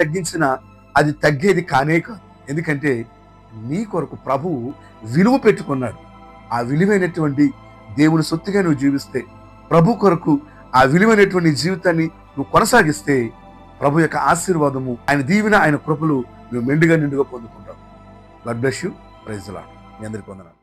తగ్గించినా అది తగ్గేది కానే కాదు. ఎందుకంటే నీ కొరకు ప్రభువు విలువ పెట్టుకున్నాడు. ఆ విలువైనటువంటి దేవుని సొత్తుగా నువ్వు జీవిస్తే ప్రభు కొరకు ఆ విలువైనటువంటి జీవితాన్ని నువ్వు కొనసాగిస్తే ప్రభు యొక్క ఆశీర్వాదము ఆయన దీవెన ఆయన కృపలు నువ్వు మెండుగా నిండుగా పొందుకుంటావు. God bless you praise Lord మీ అందరికీ వందనాలు.